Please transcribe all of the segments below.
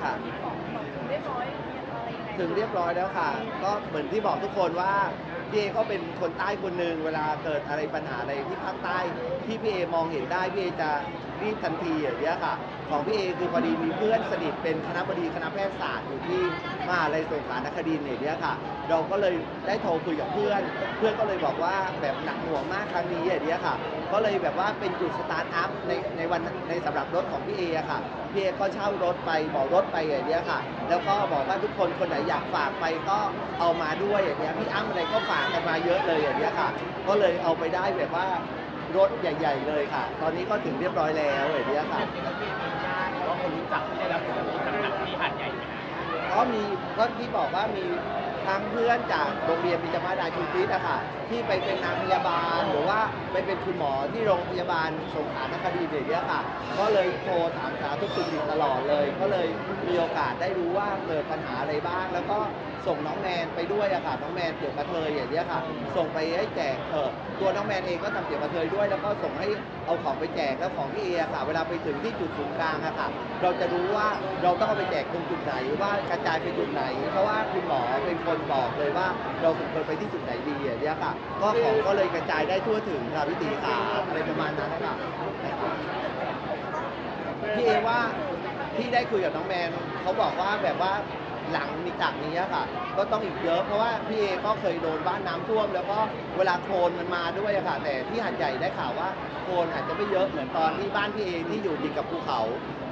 ค่ะที่ของของถึงเรียบร้อยอะไรยังไงถึงเรียบร้อยแล้วค่ะ ก็เหมือนที่บอกทุกคนว่าพี่เอก็เป็นคนใต้คนหนึ่งเวลาเกิดอะไรปัญหาอะไรที่ภาคใต้ที่พี่เอมองเห็นได้พี่เอจะ รีบทันทีอย่างเงี้ยค่ะ ของพี่เอคือพอดีมีเพื่อนสนิทเป็นคณะบดีคณะแพทยศาสตร์อยู่ที่มหาลัยสงขลานครินทร์อย่างเงี้ยค่ะ เราก็เลยได้โทรคุยกับเพื่อน เพื่อนก็เลยบอกว่าแบบหนักหน่วงมากครั้งนี้อย่างเงี้ยค่ะ ก็เลยแบบว่าเป็นจุดสตาร์ทอัพในในวันในสำหรับรถของพี่เออะค่ะพี่เอก็เช่ารถไปบอกรถไปอย่างเงี้ยค่ะ แล้วก็บอกว่าทุกคนคนไหนอยากฝากไปก็เอามาด้วยอย่างเงี้ยพี่อ้ำอะไรก็ฝากกันมาเยอะเลยอย่างเงี้ยค่ะ ก็เลยเอาไปได้แบบว่า รถใหญ่ ๆ เลยค่ะ ตอนนี้ก็ถึงเรียบร้อยแล้วอย่างเงี้ยค่ะ ว่าคนรู้จักที่ได้รับผลกระทบจากหนักที่หาดใหญ่ไหมฮะ ก็มีก็ที่บอกว่ามีทั้งเพื่อนจากโรงเรียนปิจมาดาชุมพิษอะค่ะที่ไปเป็นนางพยาบาลหรือว่าไปเป็นคุณหมอที่โรงพยาบาลสงขลานครินทร์อย่างเงี้ยค่ะก็เลยโทรถามสารทุกข์สุขดิบตลอดเลย ก็เลยมีโอกาสได้รู้ว่าเกิดปัญหาอะไรบ้าง แล้วก็ส่งน้องแมนไปด้วยอะค่ะน้องแมนเกี่ยวกับเทยอย่างเงี้ยค่ะ ส่งไปให้แจกเออตัวน้องแมนเองก็ทำเกี่ยวกับเทยด้วย แล้วก็ส่งให้เอาของไปแจกแล้วของที่เอค่ะ เวลาไปถึงที่จุดศูนย์กลางอะค่ะ เราจะรู้ว่าเราต้องเอาไปแจกตรงจุดไหนว่ากระจายไปจุดไหน เพราะว่าคุณหมอเป็นคนบอกเลยว่าเราสมควรไปที่จุดไหนดีอย่างเงี้ยค่ะ ก็ของก็เลยกระจายได้ทั่วถึงค่ะพี่ตีขาอะไรประมาณนั้นนะคะพี่เอว่าพี่ได้คุยกับน้องแมนเขาบอกว่าแบบว่าหลังมีจากนี้ค่ะ ก็ต้องอีกเยอะเพราะว่าพี่เอก็เคยโดนบ้านน้ำท่วม แล้วก็เวลาโคลนมันมาด้วยค่ะ แต่ที่หัดใหญ่ได้ข่าวว่าโคลนอาจจะไม่เยอะเหมือนตอนที่บ้านพี่เอที่อยู่ติดกับภูเขา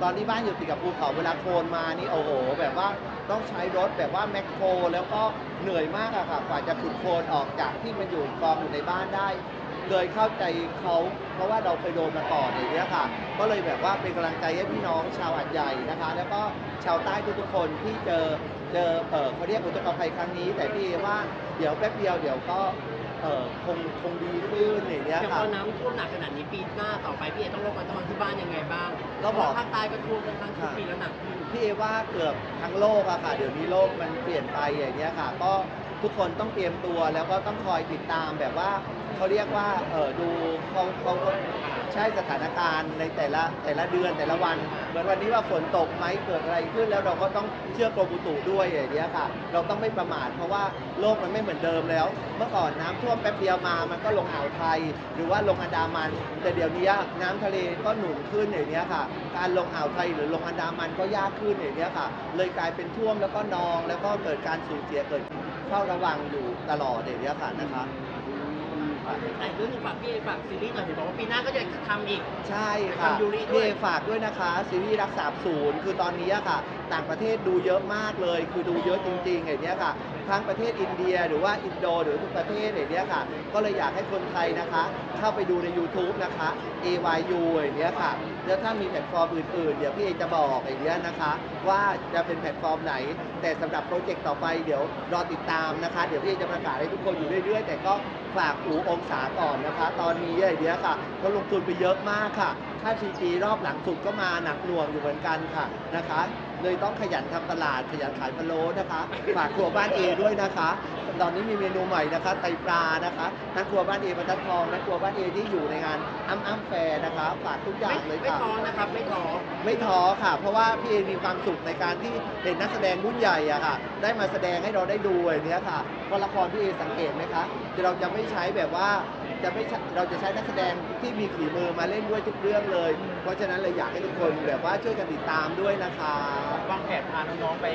ตอนที่บ้านอยู่ติดกับภูเขาเวลาโคลนมานี่โอ้โห แบบว่าต้องใช้รถแบบว่าแมคโคร แล้วก็เหนื่อยมากอะค่ะกว่าจะขุดโคลนออกจากที่มันอยู่กองอยู่ในบ้านได้ เลยเข้าใจเขาเพราะว่าเราเคยโดนมาก่อนอย่างเงี้ยค่ะ ก็เลยแบบว่าเป็นกำลังใจให้พี่น้องชาวหัดใหญ่นะคะ แล้วก็ชาวใต้ทุกๆคนที่เจอเจอเออเขาเรียกอุทกภัยครั้งนี้ แต่พี่ว่าเดี๋ยวแป๊บเดียวเดี๋ยวก็ เออคงคงดีขึ้นอย่างเงี้ยอย่างค่ะพอน้ำท่วมหนักขนาดนี้ปีหน้าต่อไปพี่เอต้องระมัดระวังที่บ้านยังไงบ้างก็บอก เพราะว่าภาคใต้ก็ท่วมค่อนข้างทุกปีแล้วหนักขึ้น พี่เอว่าเกือบทั้งโลกอะค่ะ เดี๋ยวนี้โลกมันเปลี่ยนไปอย่างเงี้ยค่ะ ก็ทุกคนต้องเตรียมตัวแล้วก็ต้องคอยติดตามแบบว่าเขาเรียกว่าเออดูเขาเขาใช่สถานการณ์ในแต่ละแต่ละเดือนแต่ละวัน เหมือนวันนี้ว่าฝนตกไหมเกิดอะไรขึ้นแล้วเราก็ต้องเชื่อกรมอุตุด้วยอย่างเงี้ยค่ะ เราต้องไม่ประมาทเพราะว่าโลกมันไม่เหมือนเดิมแล้ว เมื่อก่อนน้ำท่วมแป๊บเดียวมามันก็ลงอ่าวไทย หรือว่าลงอันดามัน แต่เดี๋ยวนี้น้ำทะเลก็หนุนขึ้นอย่างเงี้ยค่ะ การลงอ่าวไทยหรือลงอันดามันก็ยากขึ้นอย่างเงี้ยค่ะ เลยกลายเป็นท่วมแล้วก็นอง แล้วก็เกิดการสูญเสียเกิดเฝ้าระวังอยู่ตลอดอย่างเงี้ยค่ะนะคะ แต่เรื่องหนึงฝากพี่เอฝากซีรีส์หน่อยเห็นบอกว่าปีหน้าก็จะทำอีก ใช่ค่ะทำยูริด้วย พี่เอฝากด้วยนะคะ ซีรีส์รักษาศูนย์คือตอนนี้อะค่ะ ต่างประเทศดูเยอะมากเลย คือดูเยอะจริงๆอย่างเงี้ยค่ะ ทั้งประเทศอินเดีย หรือว่าอินโดหรือทุกประเทศอย่างเงี้ยค่ะ ก็เลยอยากให้คนไทยนะคะ เข้าไปดูใน YouTube นะคะ AYU อย่างเงี้ยค่ะ แล้วถ้ามีแพลตฟอร์มอื่นๆ เดี๋ยวพี่เอจะบอกอย่างเงี้ยนะคะ ว่าจะเป็นแพลตฟอร์มไหน แต่สำหรับโปรเจกต์ต่อไปเดี๋ยวรอติดตามนะคะ เดี๋ยวพี่เอจะประกาศให้ทุกคนอยู่เรื่อยๆ แต่ก็ฝากอูองศาก่อนนะคะ ตอนนี้อย่างเงี้ยค่ะก็ลงทุนไปเยอะมากค่ะ ค่าทีจีรอบหลังสุดก็มาหนักหน่วงอยู่เหมือนกันค่ะนะคะ เลยต้องขยันทำตลาดขยันขายพะโล้นะคะฝากครัวบ้านเอด้วยนะคะ ตอนนี้มีเมนูใหม่นะคะไตปลานะคะทั้งครัวบ้านเอบรรทัดทองและครัวบ้านเอที่อยู่ในงานอ้ำอ้ำแฟร์นะคะฝากทุกอย่างเลยไม่ค่ะ ท้อนะครับ ไม่ท้อ ไม่ท้อค่ะ เพราะว่าพี่เอมีความสุขในการที่เห็นนักแสดงรุ่นใหญ่อะค่ะ ได้มาแสดงให้เราได้ดูอย่างเนี้ยค่ะเพราะละครพี่เอสังเกตไหมคะที่เราจะไม่ใช้แบบว่า จะไม่ใช้เราจะใช้นักแสดงที่มีฝีมือมาเล่นด้วยทุกเรื่องเลย เพราะฉะนั้นเลยอยากให้ทุกคนแบบว่าช่วยกันติดตามด้วยนะคะ วางแผนพาน้องๆไป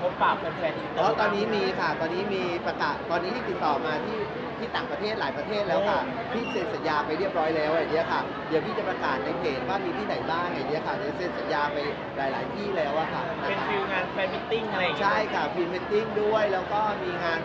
พบปะแฟนๆอินเตออ๋อร์ตอนนี้มีค่ะ ตอนนี้มีประกาศ ตอนนี้ที่ติดต่อมาที่ที่ต่างประเทศหลายประเทศแล้วค่ะ พี่เซ็นสัญญาไปเรียบร้อยแล้วอย่างเงี้ยค่ะ เดี๋ยวพี่จะประกาศในเพจว่ามีที่ไหนบ้างอย่างเงี้ยค่ะเดี๋ยวเซ็นสัญญาไปหลาย ๆ ที่แล้วอะค่ะะเป็นคะฟิลงานแฟนมิทติ้งอะไรอย่างเงี้ยใช่ค่ะพรีมติ้งด้วย แล้วก็มีงาน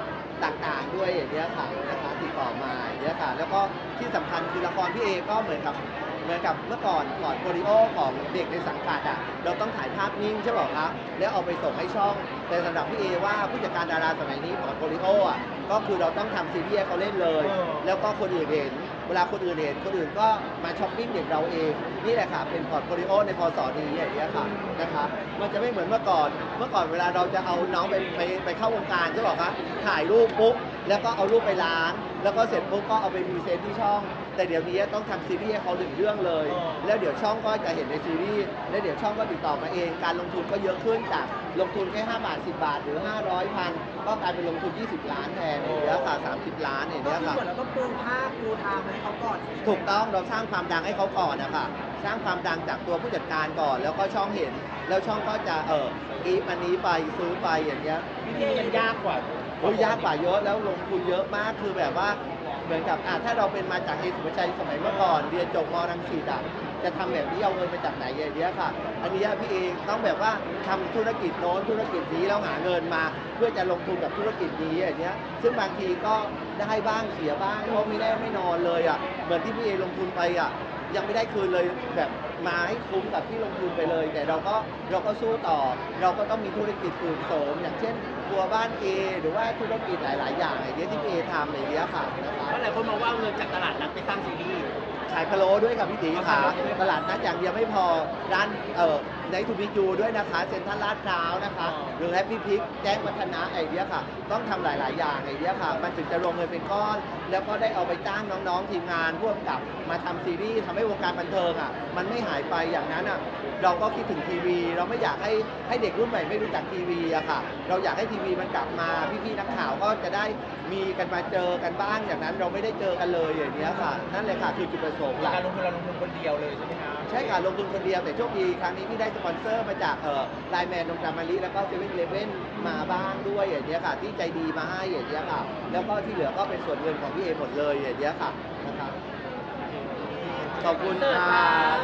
ต่างๆ ด้วยอย่างเงี้ยค่ะนะคะติดต่อมาอย่างเงี้ยค่ะแล้วก็ที่สำคัญคือละครพี่เอก็เหมือนกับเหมือนกับเมื่อก่อนก่อนโปริโอของเด็กในสังกัดอะเราต้องถ่ายภาพนิ่งใช่ป่ะคะแล้วเอาไปส่งให้ช่อง แต่สำหรับพี่เอว่าผู้จัดการดาราสมัยนี้ของโปริโออะก็คือเราต้องทำซีรีส์ให้เขาเล่นเลย แล้วก็คนอื่นเห็น เวลาคนอื่นเห็นคนอื่นก็มาช้อปปิ้งอย่างเราเอง นี่แหละค่ะเป็นพอร์ตโฟลิโอในพอสอนี้อย่างเงี้ยค่ะนะคะมันจะไม่เหมือนเมื่อก่อน เมื่อก่อนเวลาเราจะเอาน้องไปไปไปเข้าวงการใช่ป่ะคะถ่ายรูปปุ๊บแล้วก็เอารูปไปล้าง แล้วก็เสร็จปุ๊บก็เอาไปพรีเซนต์ที่ช่อง แต่เดี๋ยวนี้ต้องทำซีรีส์ให้เขาหนึ่งเรื่องเลยแล้วเดี๋ยวช่องก็จะเห็นในซีรีส์แล้วเดี๋ยวช่องก็ติดต่อมาเอง การลงทุนก็เยอะขึ้นจากลงทุนแค่ 5 บาท 10 บาทหรือ 500พันก็กลายเป็นลงทุน 20 ล้านแทนอย่างเงี้ยค่ะ30 ล้านอย่างก็เงี้ยคือค่ะ เหมือนเราต้องปูผ้าปูทางมาให้เขาก่อนถูกต้องเราสร้างความดังให้เขาก่อนนะคะสร้างความดังจากตัวผู้จัดการก่อน แล้วก็ช่องเห็น แล้วช่องก็จะเอออีฟอันนี้ไปซื้อไปอย่างเงี้ยพี่เอยังยากกว่า โอ้ยยากกว่าเยอะแล้วลงทุนเยอะมากคือแบบว่าเหมือนกับอะถ้าเราเป็นมาจากเอสุภชัยสมัยเมื่อก่อนเรียนจบมรังสิตอะจะทำแบบนี้เอาเงินมาจากไหนอย่างเงี้ยค่ะ อันนี้พี่เองต้องแบบว่าทำธุรกิจโน้นธุรกิจนี้แล้วหาเงินมา เพื่อจะลงทุนกับธุรกิจนี้อย่างเงี้ยซึ่งบางทีก็ได้บ้างเสียบ้างเพราะไม่ได้ไม่นอนเลยอะเหมือนที่พี่เอลงทุนไปอะ ยังไม่ได้คืนเลยแบบมาให้คุ้มกับที่ลงทุนไปเลย แต่เราก็เราก็สู้ต่อ เราก็ต้องมีธุรกิจอื่นเสริมอย่างเช่นตัวบ้านเอหรือว่าธุรกิจหลาย ๆ อย่างอย่างเงี้ยที่พี่เอทำอย่างเงี้ยค่ะนะคะเพราะหลายคนมองว่าเอาเงินจากตลาดนัดไปสร้างซีรีส์ขายพะโล้ด้วยค่ะพี่ตีค่ะตลาดนัดอย่างเดียวไม่พอร้านเอ่อ ในทูบิจูด้วยนะคะเซ็นทรัลลาดพร้าวนะคะ หรือแฮปปี้พิกแจ้งวัฒนะไอเดียค่ะ ต้องทำหลาย ๆ อย่างไอเดียค่ะ มันถึงจะรวมเงินเป็นก้อน แล้วก็ได้เอาไปจ้างน้อง ๆ ทีมงานร่วมกับมาทำซีรีส์ทำให้วงการบันเทิงอะมันไม่หายไปอย่างนั้นอะเราก็คิดถึงทีวี เราไม่อยากให้ให้เด็กรุ่นใหม่ไม่รู้จักทีวีอะค่ะ เราอยากให้ทีวีมันกลับมาพี่ ๆ นักข่าวก็จะได้มีกันมาเจอกันบ้างอย่างนั้น เราไม่ได้เจอกันเลยอย่างเนี้ยค่ะ นั่นเลยค่ะคือจุดประสงค์หลัก การลงทุนเราลงทุนคนเดียวเลยใช่ไหมครับ ใช่ค่ะลงทุนคนเดียวแต่โชคดีครั้งนี้พี่ได้สปอนเซอร์มาจากเอ่อไลแมนนงจามารีแล้วก็เซเว่นเลเว่นมาบ้างด้วยอย่างเงี้ยค่ะ ที่ใจดีมาให้อย่างเงี้ยค่ะ แล้วก็ที่เหลือก็เป็นส่วนเงินของพี่เอหมดเลยอย่างเงี้ยค่ะนะครับขอบคุณค่ะ